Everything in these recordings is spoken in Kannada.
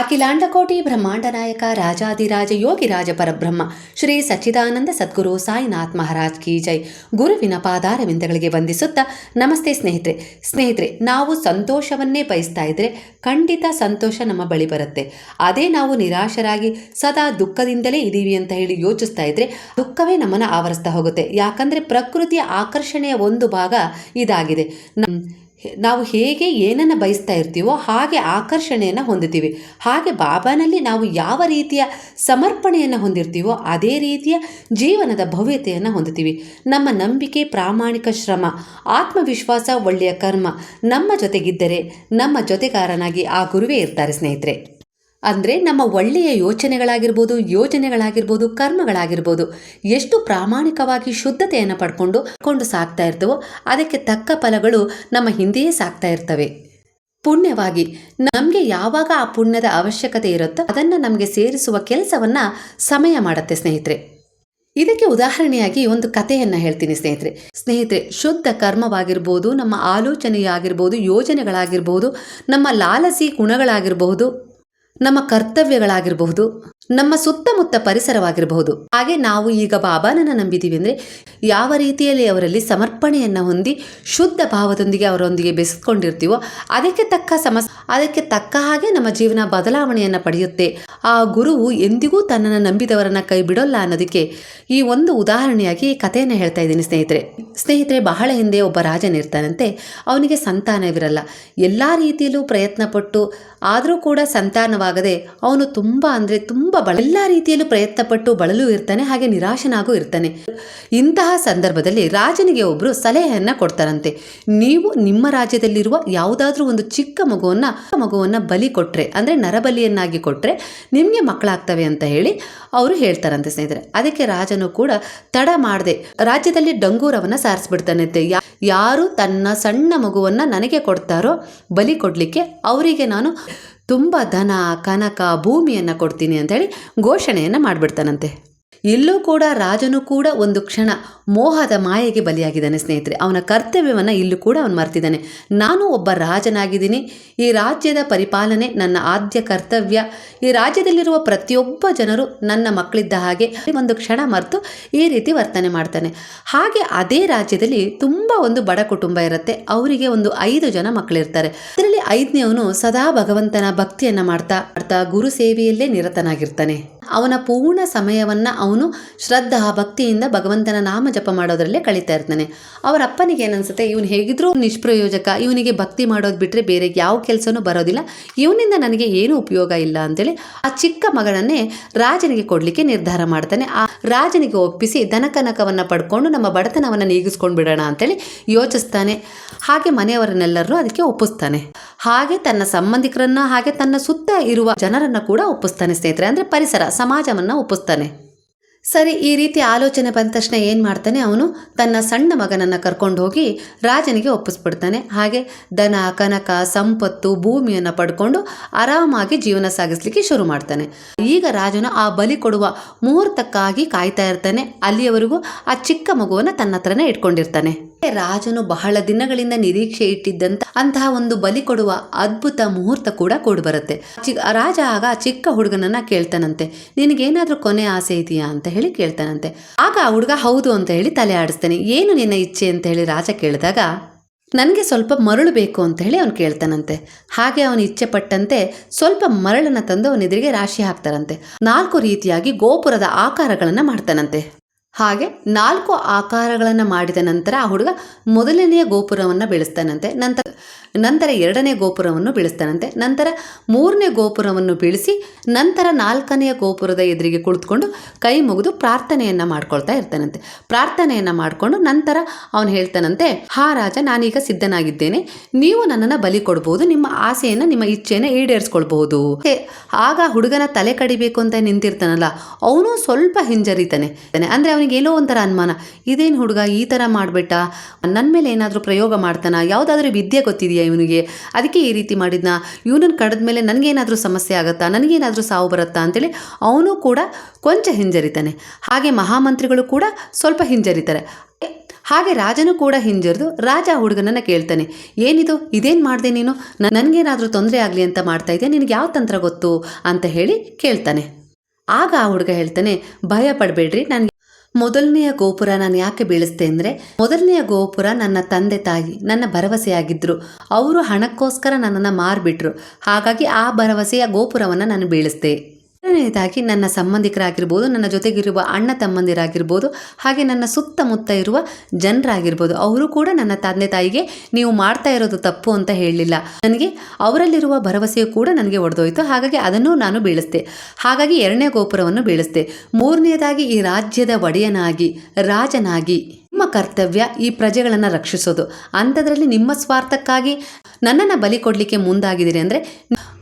ಅಖಿಲಾಂಡಕೋಟಿ ಬ್ರಹ್ಮಾಂಡ ನಾಯಕ ರಾಜಾದಿರಾಜ ಯೋಗಿರಾಜ ಪರಬ್ರಹ್ಮ, ಶ್ರೀ ಸಚ್ಚಿದಾನಂದ ಸದ್ಗುರು ಸಾಯಿನಾಥ್ ಮಹಾರಾಜ್ ಕಿ ಜೈ. ಗುರುವಿನ ಪಾದಾರವಿಂದಗಳಿಗೆ ವಂದಿಸುತ್ತಾ ನಮಸ್ತೆ ಸ್ನೇಹಿತರೆ. ಸ್ನೇಹಿತರೆ, ನಾವು ಸಂತೋಷವನ್ನೇ ಬಯಸ್ತಾ ಇದ್ರೆ ಖಂಡಿತ ಸಂತೋಷ ನಮ್ಮ ಬಳಿ ಬರುತ್ತೆ. ಅದೇ ನಾವು ನಿರಾಶರಾಗಿ ಸದಾ ದುಃಖದಿಂದಲೇ ಇದ್ದೀವಿ ಅಂತ ಹೇಳಿ ಯೋಚಿಸ್ತಾ ಇದ್ರೆ ದುಃಖವೇ ನಮ್ಮನ್ನು ಆವರಿಸ್ತಾ ಹೋಗುತ್ತೆ. ಯಾಕಂದರೆ ಪ್ರಕೃತಿಯ ಆಕರ್ಷಣೆಯ ಒಂದು ಭಾಗ ಇದಾಗಿದೆ. ನಾವು ಹೇಗೆ ಏನನ್ನು ಬಯಸ್ತಾ ಇರ್ತೀವೋ ಹಾಗೆ ಆಕರ್ಷಣೆಯನ್ನು ಹೊಂದುತ್ತೀವಿ. ಹಾಗೆ ಬಾಬಾನಲ್ಲಿ ನಾವು ಯಾವ ರೀತಿಯ ಸಮರ್ಪಣೆಯನ್ನು ಹೊಂದಿರ್ತೀವೋ ಅದೇ ರೀತಿಯ ಜೀವನದ ಭವ್ಯತೆಯನ್ನು ಹೊಂದುತ್ತೀವಿ. ನಮ್ಮ ನಂಬಿಕೆ, ಪ್ರಾಮಾಣಿಕ ಶ್ರಮ, ಆತ್ಮವಿಶ್ವಾಸ, ಒಳ್ಳೆಯ ಕರ್ಮ ನಮ್ಮ ಜೊತೆಗಿದ್ದರೆ ನಮ್ಮ ಜೊತೆಗಾರನಾಗಿ ಆ ಗುರುವೇ ಇರ್ತಾರೆ ಸ್ನೇಹಿತರೆ. ಅಂದರೆ ನಮ್ಮ ಒಳ್ಳೆಯ ಯೋಚನೆಗಳಾಗಿರ್ಬೋದು, ಯೋಜನೆಗಳಾಗಿರ್ಬೋದು, ಕರ್ಮಗಳಾಗಿರ್ಬೋದು, ಎಷ್ಟು ಪ್ರಾಮಾಣಿಕವಾಗಿ ಶುದ್ಧತೆಯನ್ನು ಪಡ್ಕೊಂಡು ಕೊಂಡು ಸಾಕ್ತಾ ಇರ್ತವೋ ಅದಕ್ಕೆ ತಕ್ಕ ಫಲಗಳು ನಮ್ಮ ಹಿಂದೆಯೇ ಸಾಕ್ತಾ ಇರ್ತವೆ. ಪುಣ್ಯವಾಗಿ ನಮಗೆ ಯಾವಾಗ ಆ ಪುಣ್ಯದ ಅವಶ್ಯಕತೆ ಇರುತ್ತೋ ಅದನ್ನು ನಮಗೆ ಸೇರಿಸುವ ಕೆಲಸವನ್ನು ಸಮಯ ಮಾಡುತ್ತೆ ಸ್ನೇಹಿತರೆ. ಇದಕ್ಕೆ ಉದಾಹರಣೆಯಾಗಿ ಒಂದು ಕಥೆಯನ್ನು ಹೇಳ್ತೀನಿ ಸ್ನೇಹಿತರೆ. ಸ್ನೇಹಿತರೆ, ಶುದ್ಧ ಕರ್ಮವಾಗಿರ್ಬೋದು, ನಮ್ಮ ಆಲೋಚನೆಯಾಗಿರ್ಬೋದು, ಯೋಜನೆಗಳಾಗಿರ್ಬೋದು, ನಮ್ಮ ಲಾಲಸಿ ಗುಣಗಳಾಗಿರಬಹುದು ನಮ್ಮ ಕರ್ತವ್ಯಗಳಾಗಿರಬಹುದು, ನಮ್ಮ ಸುತ್ತಮುತ್ತ ಪರಿಸರವಾಗಿರಬಹುದು. ಹಾಗೆ ನಾವು ಈಗ ಬಾಬಾನನ್ನು ನಂಬಿದ್ದೀವಿ ಅಂದರೆ ಯಾವ ರೀತಿಯಲ್ಲಿ ಅವರಲ್ಲಿ ಸಮರ್ಪಣೆಯನ್ನು ಹೊಂದಿ ಶುದ್ಧ ಭಾವದೊಂದಿಗೆ ಅವರೊಂದಿಗೆ ಬೆಸೆದುಕೊಂಡಿರ್ತೀವೋ, ಅದಕ್ಕೆ ತಕ್ಕ ಸಮಸ್, ಅದಕ್ಕೆ ತಕ್ಕ ಹಾಗೆ ನಮ್ಮ ಜೀವನ ಬದಲಾವಣೆಯನ್ನು ಪಡೆಯುತ್ತೆ. ಆ ಗುರುವು ಎಂದಿಗೂ ತನ್ನನ್ನು ನಂಬಿದವರನ್ನ ಕೈ ಬಿಡೋಲ್ಲ ಅನ್ನೋದಕ್ಕೆ ಈ ಒಂದು ಉದಾಹರಣೆಯಾಗಿ ಈ ಕಥೆಯನ್ನು ಹೇಳ್ತಾ ಇದ್ದೀನಿ ಸ್ನೇಹಿತರೆ. ಸ್ನೇಹಿತರೆ, ಬಹಳ ಹಿಂದೆ ಒಬ್ಬ ರಾಜನಿರ್ತಾನಂತೆ. ಅವನಿಗೆ ಸಂತಾನವಿರಲ್ಲ ಎಲ್ಲ ರೀತಿಯಲ್ಲೂ ಪ್ರಯತ್ನಪಟ್ಟು ಆದರೂ ಕೂಡ ಸಂತಾನವಾಗದೆ ಅವನು ತುಂಬ ಅಂದರೆ ತುಂಬ ಬಳ ಎಲ್ಲ ರೀತಿಯಲ್ಲೂ ಪ್ರಯತ್ನಪಟ್ಟು ಬಳಲು ಇರ್ತಾನೆ, ಹಾಗೆ ನಿರಾಶನಾಗೂ ಇರ್ತಾನೆ. ಇಂತಹ ಸಂದರ್ಭದಲ್ಲಿ ರಾಜನಿಗೆ ಒಬ್ಬರು ಸಲಹೆಯನ್ನು ಕೊಡ್ತಾರಂತೆ. ನೀವು ನಿಮ್ಮ ರಾಜ್ಯದಲ್ಲಿರುವ ಯಾವುದಾದ್ರೂ ಒಂದು ಚಿಕ್ಕ ಮಗುವನ್ನು ಮಗುವನ್ನು ಬಲಿ ಕೊಟ್ಟರೆ ಅಂದರೆ ನರಬಲಿಯನ್ನಾಗಿ ಕೊಟ್ಟರೆ ನಿಮಗೆ ಮಕ್ಕಳಾಗ್ತವೆ ಅಂತ ಹೇಳಿ ಅವರು ಹೇಳ್ತಾರಂತೆ ಸ್ನೇಹಿತರೆ. ಅದಕ್ಕೆ ರಾಜನು ಕೂಡ ತಡ ಮಾಡದೆ, ರಾಜ್ಯದಲ್ಲಿ ಡಂಗೂರವನ್ನು ಸಾರಿಸ್ಬಿಡ್ತಾನಂತೆ. ಯಾರು ತನ್ನ ಸಣ್ಣ ಮಗುವನ್ನು ನನಗೆ ಕೊಡ್ತಾರೋ ಬಲಿ ಕೊಡಲಿಕ್ಕೆ ಅವರಿಗೆ ನಾನು ತುಂಬ ಧನ ಕನಕ ಭೂಮಿಯನ್ನು ಕೊಡ್ತೀನಿ ಅಂತೇಳಿ ಘೋಷಣೆಯನ್ನು ಮಾಡಿಬಿಡ್ತಾನಂತೆ. ಇಲ್ಲೂ ಕೂಡ ರಾಜನು ಕೂಡ ಒಂದು ಕ್ಷಣ ಮೋಹದ ಮಾಯೆಗೆ ಬಲಿಯಾಗಿದ್ದಾನೆ ಸ್ನೇಹಿತರೆ. ಅವನ ಕರ್ತವ್ಯವನ್ನು ಇಲ್ಲೂ ಕೂಡ ಅವನು ಮರ್ತಿದ್ದಾನೆ. ನಾನು ಒಬ್ಬ ರಾಜನಾಗಿದ್ದೀನಿ. ಈ ರಾಜ್ಯದ ಪರಿಪಾಲನೆ ನನ್ನ ಆದ್ಯ ಕರ್ತವ್ಯ. ಈ ರಾಜ್ಯದಲ್ಲಿರುವ ಪ್ರತಿಯೊಬ್ಬ ಜನರು ನನ್ನ ಮಕ್ಕಳಿದ್ದ ಹಾಗೆ ಒಂದು ಕ್ಷಣ ಮರೆತು ಈ ರೀತಿ ವರ್ತನೆ ಮಾಡ್ತಾನೆ. ಹಾಗೆ ಅದೇ ರಾಜ್ಯದಲ್ಲಿ ತುಂಬ ಒಂದು ಬಡ ಕುಟುಂಬ ಇರುತ್ತೆ. ಅವರಿಗೆ ಒಂದು ಐದು ಜನ ಮಕ್ಕಳಿರ್ತಾರೆ. ಅದರಲ್ಲಿ ಐದನೇವನು ಸದಾ ಭಗವಂತನ ಭಕ್ತಿಯನ್ನು ಮಾಡ್ತಾ ಮಾಡ್ತಾ ಗುರು ಸೇವೆಯಲ್ಲೇ ನಿರತನಾಗಿರ್ತಾನೆ. ಅವನ ಪೂರ್ಣ ಸಮಯವನ್ನ ಅವನು ಶ್ರದ್ಧಾ ಭಕ್ತಿಯಿಂದ ಭಗವಂತನ ನಾಮ ಜಪ ಮಾಡೋದರಲ್ಲೇ ಕಳೀತಾ ಇರ್ತಾನೆ. ಅವರ ಅಪ್ಪನಿಗೆ ಏನನ್ಸುತ್ತೆ? ಇವನು ಹೇಗಿದ್ರೂ ನಿಷ್ಪ್ರಯೋಜಕ, ಇವನಿಗೆ ಭಕ್ತಿ ಮಾಡೋದು ಬಿಟ್ಟರೆ ಬೇರೆ ಯಾವ ಕೆಲಸನೂ ಬರೋದಿಲ್ಲ. ಇವನಿಂದ ನನಗೆ ಏನು ಉಪಯೋಗ ಇಲ್ಲ ಅಂತೇಳಿ ಆ ಚಿಕ್ಕ ಮಗಳನ್ನೇ ರಾಜನಿಗೆ ಕೊಡ್ಲಿಕ್ಕೆ ನಿರ್ಧಾರ ಮಾಡ್ತಾನೆ. ಆ ರಾಜನಿಗೆ ಒಪ್ಪಿಸಿ ದನಕನಕವನ್ನು ಪಡ್ಕೊಂಡು ನಮ್ಮ ಬಡತನವನ್ನು ನೀಗಿಸ್ಕೊಂಡು ಬಿಡೋಣ ಅಂತೇಳಿ ಯೋಚಿಸ್ತಾನೆ. ಹಾಗೆ ಮನೆಯವರನ್ನೆಲ್ಲರೂ ಅದಕ್ಕೆ ಒಪ್ಪಿಸ್ತಾನೆ. ಹಾಗೆ ತನ್ನ ಸಂಬಂಧಿಕರನ್ನ ಹಾಗೆ ತನ್ನ ಸುತ್ತ ಇರುವ ಜನರನ್ನ ಕೂಡ ಒಪ್ಪಿಸ್ತಾನೆ ಸ್ನೇಹಿತರೆ. ಅಂದ್ರೆ ಪರಿಸರ ಸಮಾಜವನ್ನ ಒಪ್ಪಿಸ್ತಾನೆ. ಸರಿ, ಈ ರೀತಿ ಆಲೋಚನೆ ಬಂದ ತಕ್ಷಣ ಏನು ಮಾಡ್ತಾನೆ ಅವನು? ತನ್ನ ಸಣ್ಣ ಮಗನನ್ನು ಕರ್ಕೊಂಡು ಹೋಗಿ ರಾಜನಿಗೆ ಒಪ್ಪಿಸ್ಬಿಡ್ತಾನೆ. ಹಾಗೆ ದನ ಕನಕ, ಸಂಪತ್ತು, ಭೂಮಿಯನ್ನು ಪಡ್ಕೊಂಡು ಆರಾಮಾಗಿ ಜೀವನ ಸಾಗಿಸ್ಲಿಕ್ಕೆ ಶುರು ಮಾಡ್ತಾನೆ. ಈಗ ರಾಜನು ಆ ಬಲಿ ಕೊಡುವ ಮುಹೂರ್ತಕ್ಕಾಗಿ ಕಾಯ್ತಾ ಇರ್ತಾನೆ. ಅಲ್ಲಿಯವರೆಗೂ ಆ ಚಿಕ್ಕ ಮಗುವನ್ನು ತನ್ನ ಹತ್ರನೇ ಇಟ್ಕೊಂಡಿರ್ತಾನೆ. ರಾಜನು ಬಹಳ ದಿನಗಳಿಂದ ನಿರೀಕ್ಷೆ ಇಟ್ಟಿದ್ದಂತ ಅಂತಹ ಒಂದು ಬಲಿ ಕೊಡುವ ಅದ್ಭುತ ಮುಹೂರ್ತ ಕೂಡ ಕೂಡ ಬರುತ್ತೆ. ರಾಜ ಆಗ ಚಿಕ್ಕ ಹುಡುಗನನ್ನ ಕೇಳ್ತಾನಂತೆ. ನಿನಗೇನಾದ್ರೂ ಕೊನೆ ಆಸೆ ಇದೆಯಾ ಅಂತ ಹೇಳಿ ಕೇಳ್ತಾನಂತೆ. ಆಗ ಆ ಹುಡುಗ ಹೌದು ಅಂತ ಹೇಳಿ ತಲೆ ಆಡಿಸ್ತಾನೆ. ಏನು ನಿನ್ನ ಇಚ್ಛೆ ಅಂತ ಹೇಳಿ ರಾಜ ಕೇಳಿದಾಗ, ನನಗೆ ಸ್ವಲ್ಪ ಮರಳು ಬೇಕು ಅಂತ ಹೇಳಿ ಅವನು ಕೇಳ್ತಾನಂತೆ. ಹಾಗೆ ಅವನು ಇಚ್ಛೆ ಪಟ್ಟಂತೆ ಸ್ವಲ್ಪ ಮರಳನ್ನು ತಂದು ಅವನ ಎದುರಿಗೆ ರಾಶಿ ಹಾಕ್ತಾರಂತೆ. ನಾಲ್ಕು ರೀತಿಯಾಗಿ ಗೋಪುರದ ಆಕಾರಗಳನ್ನು ಮಾಡ್ತಾನಂತೆ. ಹಾಗೆ ನಾಲ್ಕು ಆಕಾರಗಳನ್ನು ಮಾಡಿದ ನಂತರ ಆ ಹುಡುಗ ಮೊದಲನೆಯ ಗೋಪುರವನ್ನು ಬೆಳೆಸ್ತಾನಂತೆ. ನಂತರ ನಂತರ ಎರಡನೇ ಗೋಪುರವನ್ನು ಬೆಳೆಸ್ತಾನಂತೆ. ನಂತರ ಮೂರನೇ ಗೋಪುರವನ್ನು ಬೆಳೆಸಿ, ನಂತರ ನಾಲ್ಕನೆಯ ಗೋಪುರದ ಎದುರಿಗೆ ಕುಳಿತುಕೊಂಡು ಕೈ ಮುಗಿದು ಪ್ರಾರ್ಥನೆಯನ್ನು ಮಾಡ್ಕೊಳ್ತಾ ಇರ್ತಾನಂತೆ. ಪ್ರಾರ್ಥನೆಯನ್ನು ಮಾಡಿಕೊಂಡು ನಂತರ ಅವನು ಹೇಳ್ತಾನಂತೆ, ಹಾ ರಾಜ, ನಾನೀಗ ಸಿದ್ಧನಾಗಿದ್ದೇನೆ. ನೀವು ನನ್ನನ್ನು ಬಲಿ ಕೊಡ್ಬೋದು, ನಿಮ್ಮ ಆಸೆಯನ್ನು, ನಿಮ್ಮ ಇಚ್ಛೆಯನ್ನು ಈಡೇರಿಸ್ಕೊಳ್ಬಹುದು. ಆಗ ಹುಡುಗನ ತಲೆ ಕಡಿಬೇಕು ಅಂತ ನಿಂತಿರ್ತಾನಲ್ಲ, ಅವನು ಸ್ವಲ್ಪ ಹಿಂಜರಿತಾನೆ. ಅಂದರೆ ಏನೋ ಒಂಥರ ಅನುಮಾನ, ಇದೇನು ಹುಡುಗ ಈ ಥರ ಮಾಡಿಬಿಟ್ಟ? ನನ್ನ ಮೇಲೆ ಏನಾದರೂ ಪ್ರಯೋಗ ಮಾಡ್ತಾನ? ಯಾವುದಾದ್ರೂ ವಿದ್ಯೆ ಗೊತ್ತಿದೆಯಾ ಇವನಿಗೆ? ಅದಕ್ಕೆ ಈ ರೀತಿ ಮಾಡಿದ್ನ? ಇವನನ್ನು ಕಡಿದ ಮೇಲೆ ನನಗೇನಾದರೂ ಸಮಸ್ಯೆ ಆಗುತ್ತಾ? ನನಗೇನಾದರೂ ಸಾವು ಬರುತ್ತಾ? ಅಂತೇಳಿ ಅವನು ಕೂಡ ಕೊಂಚ ಹಿಂಜರಿತಾನೆ. ಹಾಗೆ ಮಹಾಮಂತ್ರಿಗಳು ಕೂಡ ಸ್ವಲ್ಪ ಹಿಂಜರಿತಾರೆ. ಹಾಗೆ ರಾಜನು ಕೂಡ ಹಿಂಜರಿದು ರಾಜ ಹುಡುಗನನ್ನು ಕೇಳ್ತಾನೆ, ಏನಿದು? ಇದೇನು ಮಾಡಿದೆ ನೀನು, ನನಗೇನಾದರೂ ತೊಂದರೆ ಆಗಲಿ ಅಂತ ಮಾಡ್ತಾ ಇದೆಯಾ? ನಿನಗೆ ಯಾವ ತಂತ್ರ ಗೊತ್ತು? ಅಂತ ಹೇಳಿ ಕೇಳ್ತಾನೆ. ಆಗ ಆ ಹುಡುಗ ಹೇಳ್ತಾನೆ, ಭಯ ಪಡಬೇಡ್ರಿ, ನನಗೆ ಮೊದಲನೆಯ ಗೋಪುರ ನಾನು ಯಾಕೆ ಬೀಳಿಸ್ತೆ ಅಂದರೆ, ಮೊದಲನೆಯ ಗೋಪುರ ನನ್ನ ತಂದೆ ತಾಯಿ, ನನ್ನ ಭರವಸೆಯಾಗಿದ್ದರು ಅವರು ಹಣಕ್ಕೋಸ್ಕರ ನನ್ನನ್ನು ಮಾರಿಬಿಟ್ರು. ಹಾಗಾಗಿ ಆ ಭರವಸೆಯ ಗೋಪುರವನ್ನು ನಾನು ಬೀಳಿಸ್ದೆ. ಎರಡನೇದಾಗಿ ನನ್ನ ಸಂಬಂಧಿಕರಾಗಿರ್ಬೋದು, ನನ್ನ ಜೊತೆಗಿರುವ ಅಣ್ಣ ತಮ್ಮಂದಿರಾಗಿರ್ಬೋದು, ಹಾಗೆ ನನ್ನ ಸುತ್ತಮುತ್ತ ಇರುವ ಜನರಾಗಿರ್ಬೋದು, ಅವರು ಕೂಡ ನನ್ನ ತಂದೆ ತಾಯಿಗೆ ನೀವು ಮಾಡ್ತಾ ಇರೋದು ತಪ್ಪು ಅಂತ ಹೇಳಲಿಲ್ಲ. ನನಗೆ ಅವರಲ್ಲಿರುವ ಭರವಸೆಯು ಕೂಡ ನನಗೆ ಒಡೆದೋಯ್ತು. ಹಾಗಾಗಿ ಅದನ್ನು ನಾನು ಬೀಳಿಸ್ದೆ. ಹಾಗಾಗಿ ಎರಡನೇ ಗೋಪುರವನ್ನು ಬೀಳಿಸ್ದೆ. ಮೂರನೇದಾಗಿ ಈ ರಾಜ್ಯದ ಒಡೆಯನಾಗಿ, ರಾಜನಾಗಿ ನಿಮ್ಮ ಕರ್ತವ್ಯ ಈ ಪ್ರಜೆಗಳನ್ನು ರಕ್ಷಿಸೋದು. ಅಂಥದ್ರಲ್ಲಿ ನಿಮ್ಮ ಸ್ವಾರ್ಥಕ್ಕಾಗಿ ನನ್ನನ್ನು ಬಲಿ ಕೊಡಲಿಕ್ಕೆ ಮುಂದಾಗಿದ್ದೀರಿ ಅಂದರೆ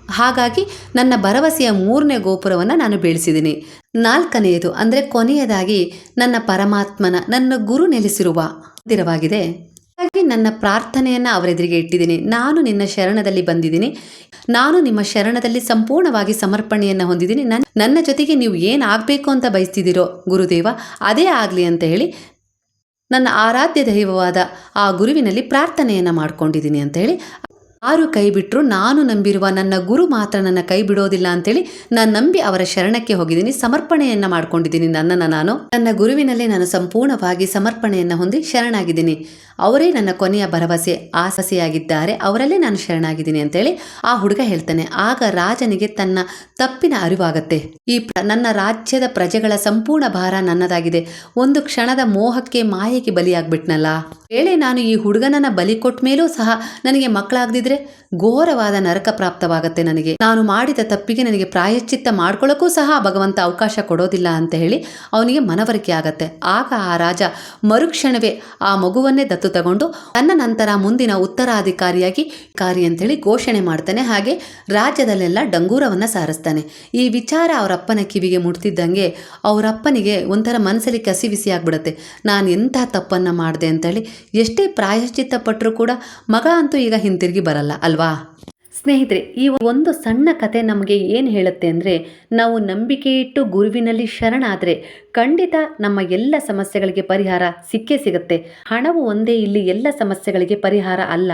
ಹಾಗಾಗಿ ನನ್ನ ಭರವಸೆಯ ಮೂರನೇ ಗೋಪುರವನ್ನು ನಾನು ಬೆಳೆಸಿದ್ದೀನಿ. ನಾಲ್ಕನೆಯದು ಅಂದರೆ ಕೊನೆಯದಾಗಿ ನನ್ನ ಪರಮಾತ್ಮನ, ನನ್ನ ಗುರು ನೆಲೆಸಿರುವ ಮಂದಿರವಾಗಿದೆ. ಹಾಗಾಗಿ ನನ್ನ ಪ್ರಾರ್ಥನೆಯನ್ನು ಅವರೆದುರಿಗೆ ಇಟ್ಟಿದ್ದೀನಿ. ನಾನು ನಿನ್ನ ಶರಣದಲ್ಲಿ ಬಂದಿದ್ದೀನಿ. ನಾನು ನಿಮ್ಮ ಶರಣದಲ್ಲಿ ಸಂಪೂರ್ಣವಾಗಿ ಸಮರ್ಪಣೆಯನ್ನು ಹೊಂದಿದ್ದೀನಿ. ನನ್ನ ನನ್ನ ಜೊತೆಗೆ ನೀವು ಏನು ಆಗಬೇಕು ಅಂತ ಬಯಸ್ತಿದ್ದೀರೋ ಗುರುದೇವ, ಅದೇ ಆಗಲಿ ಅಂತ ಹೇಳಿ ನನ್ನ ಆರಾಧ್ಯ ದೈವವಾದ ಆ ಗುರುವಿನಲ್ಲಿ ಪ್ರಾರ್ಥನೆಯನ್ನು ಮಾಡ್ಕೊಂಡಿದ್ದೀನಿ ಅಂತ ಹೇಳಿ ಯಾರು ಕೈ ಬಿಟ್ಟರು ನಾನು ನಂಬಿರುವ ನನ್ನ ಗುರು ಮಾತ್ರ ನನ್ನ ಕೈ ಬಿಡೋದಿಲ್ಲ ಅಂತೇಳಿ ನಾನು ನಂಬಿ ಅವರ ಶರಣಕ್ಕೆ ಹೋಗಿದ್ದೀನಿ, ಸಮರ್ಪಣೆಯನ್ನ ಮಾಡ್ಕೊಂಡಿದ್ದೀನಿ ನನ್ನನ್ನು ನಾನು. ನನ್ನ ಗುರುವಿನಲ್ಲೇ ನಾನು ಸಂಪೂರ್ಣವಾಗಿ ಸಮರ್ಪಣೆಯನ್ನು ಹೊಂದಿ ಶರಣಾಗಿದ್ದೀನಿ. ಅವರೇ ನನ್ನ ಕೊನೆಯ ಭರವಸೆ ಆಸಸೆಯಾಗಿದ್ದಾರೆ ಅವರಲ್ಲೇ ನಾನು ಶರಣಾಗಿದ್ದೀನಿ ಅಂತೇಳಿ ಆ ಹುಡುಗ ಹೇಳ್ತಾನೆ. ಆಗ ರಾಜನಿಗೆ ತನ್ನ ತಪ್ಪಿನ ಅರಿವಾಗತ್ತೆ. ಈ ನನ್ನ ರಾಜ್ಯದ ಪ್ರಜೆಗಳ ಸಂಪೂರ್ಣ ಭಾರ ನನ್ನದಾಗಿದೆ. ಒಂದು ಕ್ಷಣದ ಮೋಹಕ್ಕೆ ಮಾಯೆಗೆ ಬಲಿಯಾಗ್ಬಿಟ್ನಲ್ಲ. ವೇಳೆ ನಾನು ಈ ಹುಡುಗನನ್ನ ಬಲಿ ಕೊಟ್ಟ ಮೇಲೂ ಸಹ ನನಗೆ ಮಕ್ಕಳಾಗದಿದ್ರೆ ಘೋರವಾದ ನರಕ ಪ್ರಾಪ್ತವಾಗತ್ತೆ ನನಗೆ. ನಾನು ಮಾಡಿದ ತಪ್ಪಿಗೆ ನನಗೆ ಪ್ರಾಯಶ್ಚಿತ್ತ ಮಾಡ್ಕೊಳ್ಳೋಕ್ಕೂ ಸಹ ಭಗವಂತ ಅವಕಾಶ ಕೊಡೋದಿಲ್ಲ ಅಂತ ಹೇಳಿ ಅವನಿಗೆ ಮನವರಿಕೆ ಆಗತ್ತೆ. ಆಗ ಆ ರಾಜ ಮರುಕ್ಷಣವೇ ಆ ಮಗುವನ್ನೇ ದತ್ತು ತಗೊಂಡು ತನ್ನ ನಂತರ ಮುಂದಿನ ಉತ್ತರಾಧಿಕಾರಿಯಾಗಿ ಕಾರಿ ಅಂತೇಳಿ ಘೋಷಣೆ ಮಾಡ್ತಾನೆ. ಹಾಗೆ ರಾಜ್ಯದಲ್ಲೆಲ್ಲ ಡಂಗೂರವನ್ನ ಸಾರಿಸ್ತಾನೆ. ಈ ವಿಚಾರ ಅವರಪ್ಪನ ಕಿವಿಗೆ ಮುಟ್ತಿದ್ದಂಗೆ ಅವರಪ್ಪನಿಗೆ ಒಂಥರ ಮನಸ್ಸಲ್ಲಿ ಕಸಿವಿಸಿ ಆಗ್ಬಿಡುತ್ತೆ. ನಾನು ಎಂಥ ತಪ್ಪನ್ನು ಮಾಡಿದೆ ಅಂತೇಳಿ ಎಷ್ಟೇ ಪ್ರಾಯಶ್ಚಿತ್ತ ಪಟ್ಟರೂ ಕೂಡ ಮಗ ಅಂತೂ ಈಗ ಹಿಂತಿರುಗಿ ಬರಲ್ಲ, ಅಲ್ವಾ? ಸ್ನೇಹಿತರೆ, ಈ ಒಂದು ಸಣ್ಣ ಕತೆ ನಮಗೆ ಏನು ಹೇಳುತ್ತೆ ಅಂದರೆ, ನಾವು ನಂಬಿಕೆ ಇಟ್ಟು ಗುರುವಿನಲ್ಲಿ ಶರಣಾದರೆ ಖಂಡಿತ ನಮ್ಮ ಎಲ್ಲ ಸಮಸ್ಯೆಗಳಿಗೆ ಪರಿಹಾರ ಸಿಕ್ಕೇ ಸಿಗುತ್ತೆ. ಹಣವು ಒಂದೇ ಇಲ್ಲಿ ಎಲ್ಲ ಸಮಸ್ಯೆಗಳಿಗೆ ಪರಿಹಾರ ಅಲ್ಲ.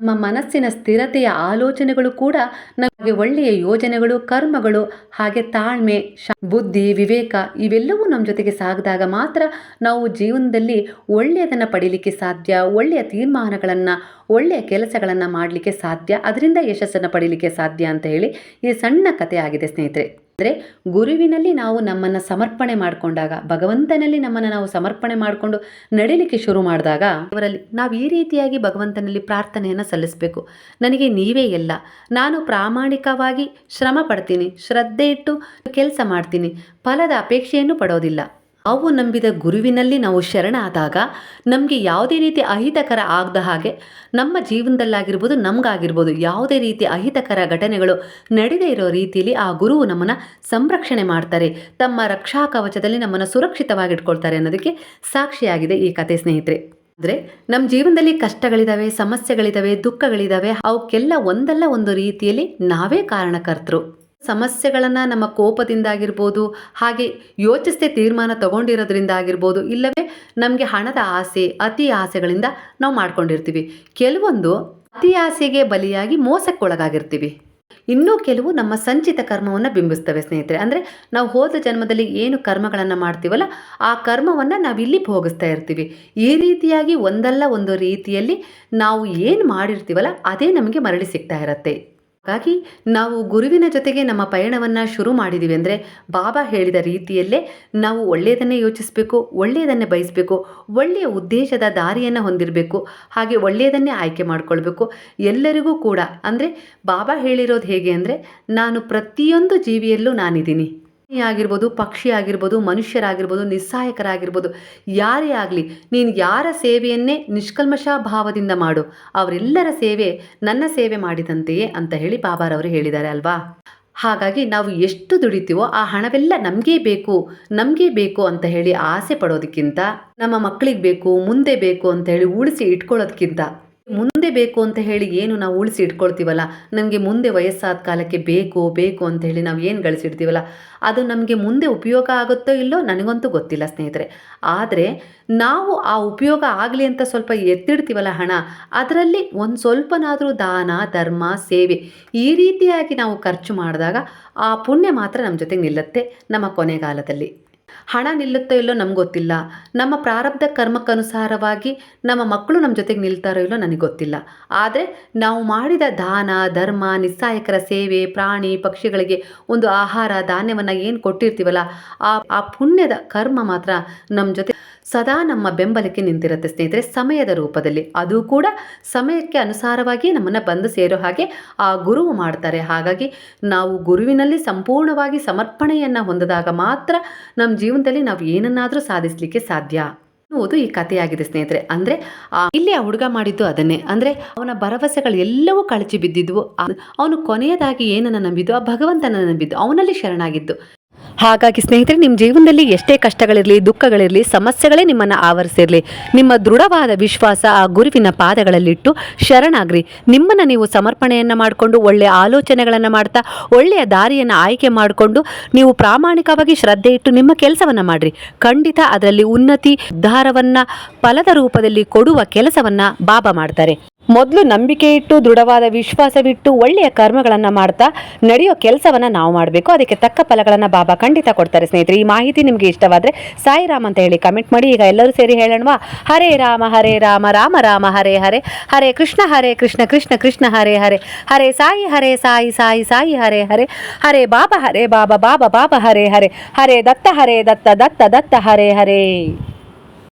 ನಮ್ಮ ಮನಸ್ಸಿನ ಸ್ಥಿರತೆಯ ಆಲೋಚನೆಗಳು ಕೂಡ ನಮಗೆ ಒಳ್ಳೆಯ ಯೋಜನೆಗಳು, ಕರ್ಮಗಳು, ಹಾಗೆ ತಾಳ್ಮೆ ಬುದ್ಧಿ, ವಿವೇಕ ಇವೆಲ್ಲವೂ ನಮ್ಮ ಜೊತೆಗೆ ಸಾಗಿದಾಗ ಮಾತ್ರ ನಾವು ಜೀವನದಲ್ಲಿ ಒಳ್ಳೆಯದನ್ನು ಪಡೀಲಿಕ್ಕೆ ಸಾಧ್ಯ, ಒಳ್ಳೆಯ ತೀರ್ಮಾನಗಳನ್ನು, ಒಳ್ಳೆಯ ಕೆಲಸಗಳನ್ನು ಮಾಡಲಿಕ್ಕೆ ಸಾಧ್ಯ, ಅದರಿಂದ ಯಶಸ್ಸನ್ನು ಪಡೀಲಿಕ್ಕೆ ಸಾಧ್ಯ ಅಂತ ಹೇಳಿ ಈ ಸಣ್ಣ ಕಥೆ ಆಗಿದೆ ಸ್ನೇಹಿತರೆ. ಅಂದರೆ ಗುರುವಿನಲ್ಲಿ ನಾವು ನಮ್ಮನ್ನು ಸಮರ್ಪಣೆ ಮಾಡಿಕೊಂಡಾಗ, ಭಗವಂತನಲ್ಲಿ ನಮ್ಮನ್ನು ನಾವು ಸಮರ್ಪಣೆ ಮಾಡಿಕೊಂಡು ನಡೀಲಿಕ್ಕೆ ಶುರು ಮಾಡಿದಾಗ ಅವರಲ್ಲಿ ನಾವು ಈ ರೀತಿಯಾಗಿ ಭಗವಂತನಲ್ಲಿ ಪ್ರಾರ್ಥನೆಯನ್ನು ಸಲ್ಲಿಸಬೇಕು. ನನಗೆ ನೀವೇ ಎಲ್ಲ, ನಾನು ಪ್ರಾಮಾಣಿಕವಾಗಿ ಶ್ರಮ ಪಡ್ತೀನಿ, ಶ್ರದ್ಧೆ ಇಟ್ಟು ಕೆಲಸ ಮಾಡ್ತೀನಿ, ಫಲದ ಅಪೇಕ್ಷೆಯನ್ನು ಪಡೋದಿಲ್ಲ. ನಾವು ನಂಬಿದ ಗುರುವಿನಲ್ಲಿ ನಾವು ಶರಣಾದಾಗ ನಮಗೆ ಯಾವುದೇ ರೀತಿ ಅಹಿತಕರ ಆಗದ ಹಾಗೆ ನಮ್ಮ ಜೀವನದಲ್ಲಾಗಿರ್ಬೋದು, ನಮಗಾಗಿರ್ಬೋದು ಯಾವುದೇ ರೀತಿ ಅಹಿತಕರ ಘಟನೆಗಳು ನಡೆದೇ ಇರೋ ರೀತಿಯಲ್ಲಿ ಆ ಗುರುವು ನಮ್ಮನ್ನು ಸಂರಕ್ಷಣೆ ಮಾಡ್ತಾರೆ, ತಮ್ಮ ರಕ್ಷಾ ಕವಚದಲ್ಲಿ ನಮ್ಮನ್ನು ಸುರಕ್ಷಿತವಾಗಿಟ್ಕೊಳ್ತಾರೆ ಅನ್ನೋದಕ್ಕೆ ಸಾಕ್ಷಿಯಾಗಿದೆ ಈ ಕತೆ ಸ್ನೇಹಿತರೆ. ಅಂದರೆ ನಮ್ಮ ಜೀವನದಲ್ಲಿ ಕಷ್ಟಗಳಿದ್ದಾವೆ ಸಮಸ್ಯೆಗಳಿದ್ದಾವೆ ದುಃಖಗಳಿದ್ದಾವೆ ಅವಕ್ಕೆಲ್ಲ ಒಂದಲ್ಲ ಒಂದು ರೀತಿಯಲ್ಲಿ ನಾವೇ ಕಾರಣಕರ್ತರು. ಸಮಸ್ಯೆಗಳನ್ನು ನಮ್ಮ ಕೋಪದಿಂದ ಆಗಿರ್ಬೋದು, ಹಾಗೆ ಯೋಚಿಸದೆ ತೀರ್ಮಾನ ತಗೊಂಡಿರೋದ್ರಿಂದ ಆಗಿರ್ಬೋದು, ಇಲ್ಲವೇ ನಮಗೆ ಹಣದ ಆಸೆ, ಅತಿ ಆಸೆಗಳಿಂದ ನಾವು ಮಾಡ್ಕೊಂಡಿರ್ತೀವಿ. ಕೆಲವೊಂದು ಅತಿ ಆಸೆಗೆ ಬಲಿಯಾಗಿ ಮೋಸಕ್ಕೊಳಗಾಗಿರ್ತೀವಿ. ಇನ್ನೂ ಕೆಲವು ನಮ್ಮ ಸಂಚಿತ ಕರ್ಮವನ್ನು ಬಿಂಬಿಸ್ತವೆ ಸ್ನೇಹಿತರೆ. ಅಂದರೆ ನಾವು ಹೋದ ಜನ್ಮದಲ್ಲಿ ಏನು ಕರ್ಮಗಳನ್ನು ಮಾಡ್ತೀವಲ್ಲ, ಆ ಕರ್ಮವನ್ನು ನಾವು ಇಲ್ಲಿ ಭೋಗಿಸ್ತಾ ಇರ್ತೀವಿ. ಈ ರೀತಿಯಾಗಿ ಒಂದಲ್ಲ ಒಂದು ರೀತಿಯಲ್ಲಿ ನಾವು ಏನು ಮಾಡಿರ್ತೀವಲ್ಲ, ಅದೇ ನಮಗೆ ಮರಳಿ ಸಿಗ್ತಾ ಇರತ್ತೆ. ಹಾಗಾಗಿ ನಾವು ಗುರುವಿನ ಜೊತೆಗೆ ನಮ್ಮ ಪಯಣವನ್ನು ಶುರು ಮಾಡಿದ್ದೀವಿ ಅಂದರೆ ಬಾಬಾ ಹೇಳಿದ ರೀತಿಯಲ್ಲೇ ನಾವು ಒಳ್ಳೆಯದನ್ನೇ ಯೋಚಿಸಬೇಕು, ಒಳ್ಳೆಯದನ್ನೇ ಬಯಸಬೇಕು, ಒಳ್ಳೆಯ ಉದ್ದೇಶದ ದಾರಿಯನ್ನು ಹೊಂದಿರಬೇಕು, ಹಾಗೆ ಒಳ್ಳೆಯದನ್ನೇ ಆಯ್ಕೆ ಮಾಡಿಕೊಳ್ಬೇಕು. ಎಲ್ಲರಿಗೂ ಕೂಡ ಅಂದರೆ ಬಾಬಾ ಹೇಳಿರೋದು ಹೇಗೆ ಅಂದರೆ ನಾನು ಪ್ರತಿಯೊಂದು ಜೀವಿಯಲ್ಲೂ ನಾನಿದ್ದೀನಿ. ಆಗಿರ್ಬೋದು, ಪಕ್ಷಿ ಆಗಿರ್ಬೋದು, ಮನುಷ್ಯರಾಗಿರ್ಬೋದು ನಿಸ್ಸಹಾಯಕರಾಗಿರ್ಬೋದು ಯಾರೇ ಆಗಲಿ, ನೀನು ಯಾರ ಸೇವೆಯನ್ನೇ ನಿಷ್ಕಲ್ಮಶ ಭಾವದಿಂದ ಮಾಡು. ಅವರೆಲ್ಲರ ಸೇವೆ ನನ್ನ ಸೇವೆ ಮಾಡಿದಂತೆಯೇ ಅಂತ ಹೇಳಿ ಬಾಬಾರವರು ಹೇಳಿದ್ದಾರೆ ಅಲ್ವಾ? ಹಾಗಾಗಿ ನಾವು ಎಷ್ಟು ದುಡಿತೀವೋ ಆ ಹಣವೆಲ್ಲ ನಮಗೇ ಬೇಕು ನಮಗೇ ಬೇಕು ಅಂತ ಹೇಳಿ ಆಸೆ ಪಡೋದಕ್ಕಿಂತ, ನಮ್ಮ ಮಕ್ಕಳಿಗೆ ಬೇಕು, ಮುಂದೆ ಬೇಕು ಅಂತ ಹೇಳಿ ಉಳಿಸಿ ಇಟ್ಕೊಳ್ಳೋದಕ್ಕಿಂತ ಮುಂದೆ ಬೇಕು ಅಂತ ಹೇಳಿ ಏನು ನಾವು ಉಳಿಸಿ ಇಟ್ಕೊಳ್ತೀವಲ್ಲ? ನಮಗೆ ಮುಂದೆ ವಯಸ್ಸಾದ ಕಾಲಕ್ಕೆ ಬೇಕು ಬೇಕು ಅಂತ ಹೇಳಿ ನಾವು ಏನು ಗಳಿಸಿಡ್ತೀವಲ್ಲ? ಅದು ನಮಗೆ ಮುಂದೆ ಉಪಯೋಗ ಆಗುತ್ತೋ ಇಲ್ಲೋ ನನಗಂತೂ ಗೊತ್ತಿಲ್ಲ ಸ್ನೇಹಿತರೆ. ಆದರೆ ನಾವು ಆ ಉಪಯೋಗ ಆಗಲಿ ಅಂತ ಸ್ವಲ್ಪ ಎತ್ತಿಡ್ತೀವಲ್ಲ ಹಣ? ಅದರಲ್ಲಿ ಒಂದು ಸ್ವಲ್ಪನಾದರೂ ದಾನ, ಧರ್ಮ, ಸೇವೆ ಈ ರೀತಿಯಾಗಿ ನಾವು ಖರ್ಚು ಮಾಡಿದಾಗ ಆ ಪುಣ್ಯ ಮಾತ್ರ ನಮ್ಮ ಜೊತೆಗೆ ನಿಲ್ಲುತ್ತೆ ನಮ್ಮ ಕೊನೆಗಾಲದಲ್ಲಿ. ಹಣ ನಿಲ್ಲುತ್ತೋ ಇಲ್ಲೋ ನಮ್ಗೆ ಗೊತ್ತಿಲ್ಲ. ನಮ್ಮ ಪ್ರಾರಬ್ಧ ಕರ್ಮಕ್ಕನುಸಾರವಾಗಿ ನಮ್ಮ ಮಕ್ಕಳು ನಮ್ಮ ಜೊತೆಗೆ ನಿಲ್ತಾರೋ ಇಲ್ಲೋ ನನಗೆ ಗೊತ್ತಿಲ್ಲ. ಆದರೆ ನಾವು ಮಾಡಿದ ದಾನ, ಧರ್ಮ, ನಿಸ್ಸಾಯಕರ ಸೇವೆ, ಪ್ರಾಣಿ, ಪಕ್ಷಿಗಳಿಗೆ ಒಂದು ಆಹಾರ, ಧಾನ್ಯವನ್ನು ಏನು ಕೊಟ್ಟಿರ್ತೀವಲ್ಲ, ಆ ಆ ಪುಣ್ಯದ ಕರ್ಮ ಮಾತ್ರ ನಮ್ಮ ಜೊತೆ ಸದಾ ನಮ್ಮ ಬೆಂಬಲಕ್ಕೆ ನಿಂತಿರುತ್ತೆ ಸ್ನೇಹಿತರೆ, ಸಮಯದ ರೂಪದಲ್ಲಿ. ಅದು ಕೂಡ ಸಮಯಕ್ಕೆ ಅನುಸಾರವಾಗಿ ನಮ್ಮನ್ನು ಬಂದು ಸೇರೋ ಹಾಗೆ ಆ ಗುರುವು ಮಾಡ್ತಾರೆ. ಹಾಗಾಗಿ ನಾವು ಗುರುವಿನಲ್ಲಿ ಸಂಪೂರ್ಣವಾಗಿ ಸಮರ್ಪಣೆಯನ್ನು ಹೊಂದಿದಾಗ ಮಾತ್ರ ನಮ್ಮ ಜೀವನದಲ್ಲಿ ನಾವು ಏನನ್ನಾದರೂ ಸಾಧಿಸಲಿಕ್ಕೆ ಸಾಧ್ಯ. ಅನ್ನುವುದು ಈ ಕಥೆಯಾಗಿದೆ ಸ್ನೇಹಿತರೆ. ಅಂದರೆ ಇಲ್ಲಿ ಆ ಹುಡುಗ ಮಾಡಿದ್ದು ಅದನ್ನೇ. ಅಂದರೆ ಅವನ ಭರವಸೆಗಳು ಎಲ್ಲವೂ ಕಳಚಿ ಬಿದ್ದಿದ್ವು. ಅವನು ಕೊನೆಯದಾಗಿ ಏನನ್ನು ನಂಬಿದ್ದು, ಆ ಭಗವಂತನ ನಂಬಿದ್ದು ಅವನಲ್ಲಿ ಶರಣಾಗಿದ್ದು. ಹಾಗಾಗಿ ಸ್ನೇಹಿತರೆ ನಿಮ್ಮ ಜೀವನದಲ್ಲಿ ಎಷ್ಟೇ ಕಷ್ಟಗಳಿರಲಿ, ದುಃಖಗಳಿರಲಿ, ಸಮಸ್ಯೆಗಳೇ ನಿಮ್ಮನ್ನು ಆವರಿಸಿರಲಿ, ನಿಮ್ಮ ದೃಢವಾದ ವಿಶ್ವಾಸ ಆ ಗುರುವಿನ ಪಾದಗಳಲ್ಲಿಟ್ಟು ಶರಣಾಗ್ರಿ. ನಿಮ್ಮನ್ನು ನೀವು ಸಮರ್ಪಣೆಯನ್ನು ಮಾಡಿಕೊಂಡು ಒಳ್ಳೆಯ ಆಲೋಚನೆಗಳನ್ನು ಮಾಡ್ತಾ, ಒಳ್ಳೆಯ ದಾರಿಯನ್ನು ಆಯ್ಕೆ ಮಾಡಿಕೊಂಡು, ನೀವು ಪ್ರಾಮಾಣಿಕವಾಗಿ ಶ್ರದ್ಧೆ ಇಟ್ಟು ನಿಮ್ಮ ಕೆಲಸವನ್ನು ಮಾಡಿರಿ. ಖಂಡಿತ ಅದರಲ್ಲಿ ಉನ್ನತಿ, ಉದ್ಧಾರವನ್ನು, ಫಲದ ರೂಪದಲ್ಲಿ ಕೊಡುವ ಕೆಲಸವನ್ನು ಬಾಬಾ ಮಾಡ್ತಾರೆ. ಮೊದಲು ನಂಬಿಕೆ ಇಟ್ಟು, ದೃಢವಾದ ವಿಶ್ವಾಸವಿಟ್ಟು, ಒಳ್ಳೆಯ ಕರ್ಮಗಳನ್ನು ಮಾಡ್ತಾ ನಡೆಯೋ ಕೆಲಸವನ್ನು ನಾವು ಮಾಡಬೇಕು. ಅದಕ್ಕೆ ತಕ್ಕ ಫಲಗಳನ್ನು ಬಾಬಾ ಖಂಡಿತ ಕೊಡ್ತಾರೆ ಸ್ನೇಹಿತರೆ. ಈ ಮಾಹಿತಿ ನಿಮಗೆ ಇಷ್ಟವಾದರೆ ಸಾಯಿ ರಾಮ್ ಅಂತ ಹೇಳಿ ಕಮೆಂಟ್ ಮಾಡಿ. ಈಗ ಎಲ್ಲರೂ ಸೇರಿ ಹೇಳೋಣವಾ? ಹರೇ ರಾಮ ಹರೇ ರಾಮ ರಾಮ ರಾಮ, ಹರೇ ಹರೇ. ಹರೇ ಕೃಷ್ಣ ಹರೇ ಕೃಷ್ಣ ಕೃಷ್ಣ ಕೃಷ್ಣ, ಹರೇ ಹರೇ. ಹರೇ ಸಾಯಿ ಹರೇ ಸಾಯಿ ಸಾಯಿ ಸಾಯಿ, ಹರೇ ಹರೇ. ಹರೇ ಬಾಬಾ ಹರೇ ಬಾಬಾ ಬಾಬಾ ಬಾಬಾ, ಹರೇ ಹರೇ. ಹರೇ ದತ್ತ ಹರೇ ದತ್ತ ದತ್ತ ದತ್ತ, ಹರೇ ಹರೇ.